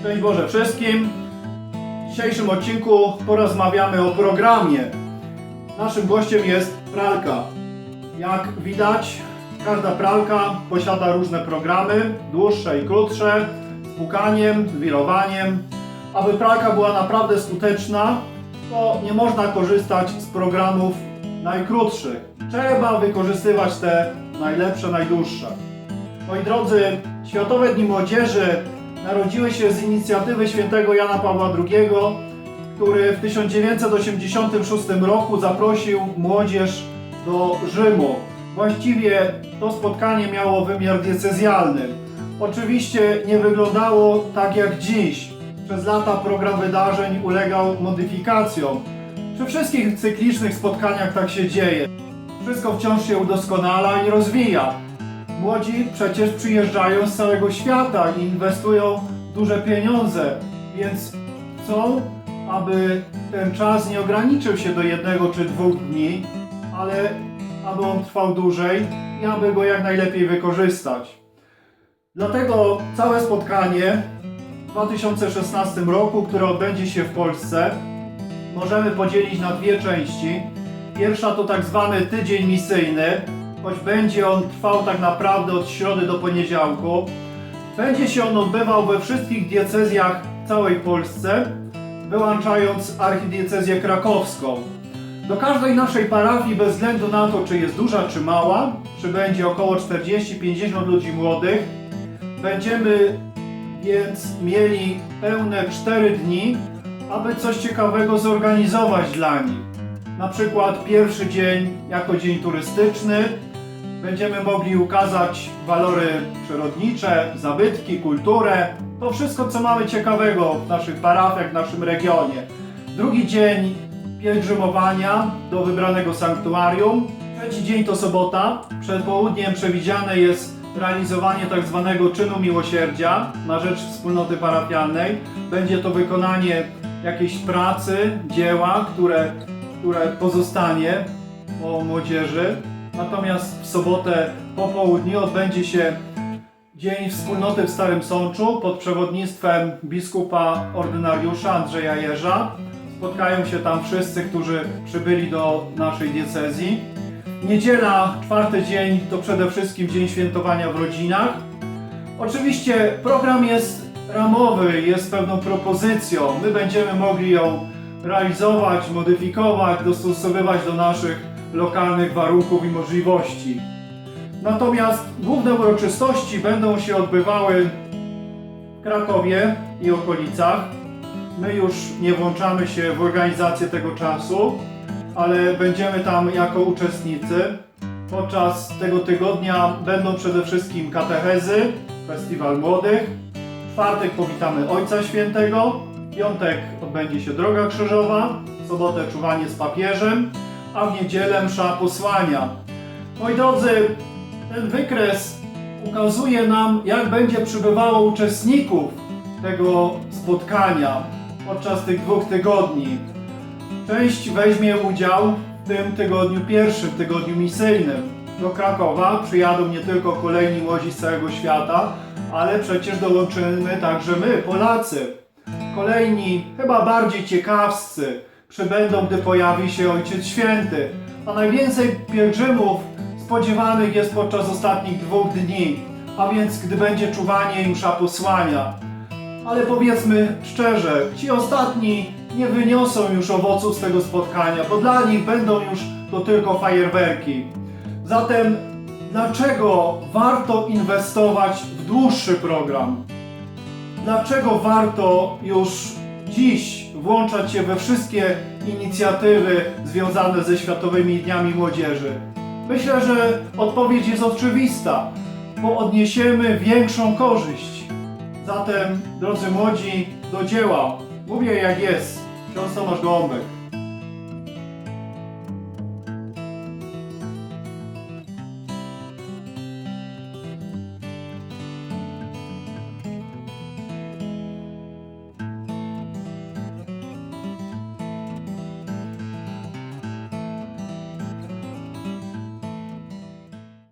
Szczęść Boże wszystkim. W dzisiejszym odcinku porozmawiamy o programie. Naszym gościem jest pralka. Jak widać, każda pralka posiada różne programy, dłuższe i krótsze, z pukaniem, wirowaniem. Aby pralka była naprawdę skuteczna, to nie można korzystać z programów najkrótszych. Trzeba wykorzystywać te najlepsze, najdłuższe. Moi drodzy, Światowe Dni Młodzieży narodziły się z inicjatywy świętego Jana Pawła II, który w 1986 roku zaprosił młodzież do Rzymu. Właściwie to spotkanie miało wymiar diecezjalny. Oczywiście nie wyglądało tak jak dziś. Przez lata program wydarzeń ulegał modyfikacjom. Przy wszystkich cyklicznych spotkaniach tak się dzieje. Wszystko wciąż się udoskonala i rozwija. Młodzi przecież przyjeżdżają z całego świata i inwestują duże pieniądze, więc chcą, aby ten czas nie ograniczył się do jednego czy dwóch dni, ale aby on trwał dłużej i aby go jak najlepiej wykorzystać. Dlatego całe spotkanie w 2016 roku, które odbędzie się w Polsce, możemy podzielić na dwie części. Pierwsza to tak zwany tydzień misyjny, choć będzie on trwał tak naprawdę od środy do poniedziałku. Będzie się on odbywał we wszystkich diecezjach w całej Polsce, wyłączając archidiecezję krakowską. Do każdej naszej parafii, bez względu na to, czy jest duża, czy mała, przybędzie około 40-50 ludzi młodych. Będziemy więc mieli pełne 4 dni, aby coś ciekawego zorganizować dla nich. Na przykład pierwszy dzień jako dzień turystyczny. Będziemy mogli ukazać walory przyrodnicze, zabytki, kulturę. To wszystko, co mamy ciekawego w naszych parafiach, w naszym regionie. Drugi dzień pielgrzymowania do wybranego sanktuarium. Trzeci dzień to sobota. Przed południem przewidziane jest realizowanie tak zwanego czynu miłosierdzia na rzecz wspólnoty parafialnej. Będzie to wykonanie jakiejś pracy, dzieła, które, które pozostanie po młodzieży. Natomiast w sobotę po południu odbędzie się Dzień Wspólnoty w Starym Sączu pod przewodnictwem biskupa ordynariusza Andrzeja Jerza. Spotkają się tam wszyscy, którzy przybyli do naszej diecezji. Niedziela, czwarty dzień, to przede wszystkim dzień świętowania w rodzinach. Oczywiście program jest ramowy, jest pewną propozycją. My będziemy mogli ją realizować, modyfikować, dostosowywać do naszych lokalnych warunków i możliwości. Natomiast główne uroczystości będą się odbywały w Krakowie i okolicach. My już nie włączamy się w organizację tego czasu, ale będziemy tam jako uczestnicy. Podczas tego tygodnia będą przede wszystkim katechezy, festiwal młodych. W czwartek powitamy Ojca Świętego, w piątek odbędzie się Droga Krzyżowa, w sobotę czuwanie z papieżem, a w niedzielę msza posłania. Moi drodzy, ten wykres ukazuje nam, jak będzie przybywało uczestników tego spotkania podczas tych dwóch tygodni. Część weźmie udział w tym tygodniu pierwszym, tygodniu misyjnym. Do Krakowa przyjadą nie tylko kolejni młodzi z całego świata, ale przecież dołączymy także my, Polacy. Kolejni, chyba bardziej ciekawscy, przybędą, gdy pojawi się Ojciec Święty. A najwięcej pielgrzymów spodziewanych jest podczas ostatnich dwóch dni, a więc gdy będzie czuwanie i msza posłania. Ale powiedzmy szczerze, ci ostatni nie wyniosą już owoców z tego spotkania, bo dla nich będą już to tylko fajerwerki. Zatem dlaczego warto inwestować w dłuższy program? Dlaczego warto już dziś włączać się we wszystkie inicjatywy związane ze Światowymi Dniami Młodzieży? Myślę, że odpowiedź jest oczywista, bo odniesiemy większą korzyść. Zatem, drodzy młodzi, do dzieła. Mówię jak jest. Ksiądz Tomasz Gołąbek.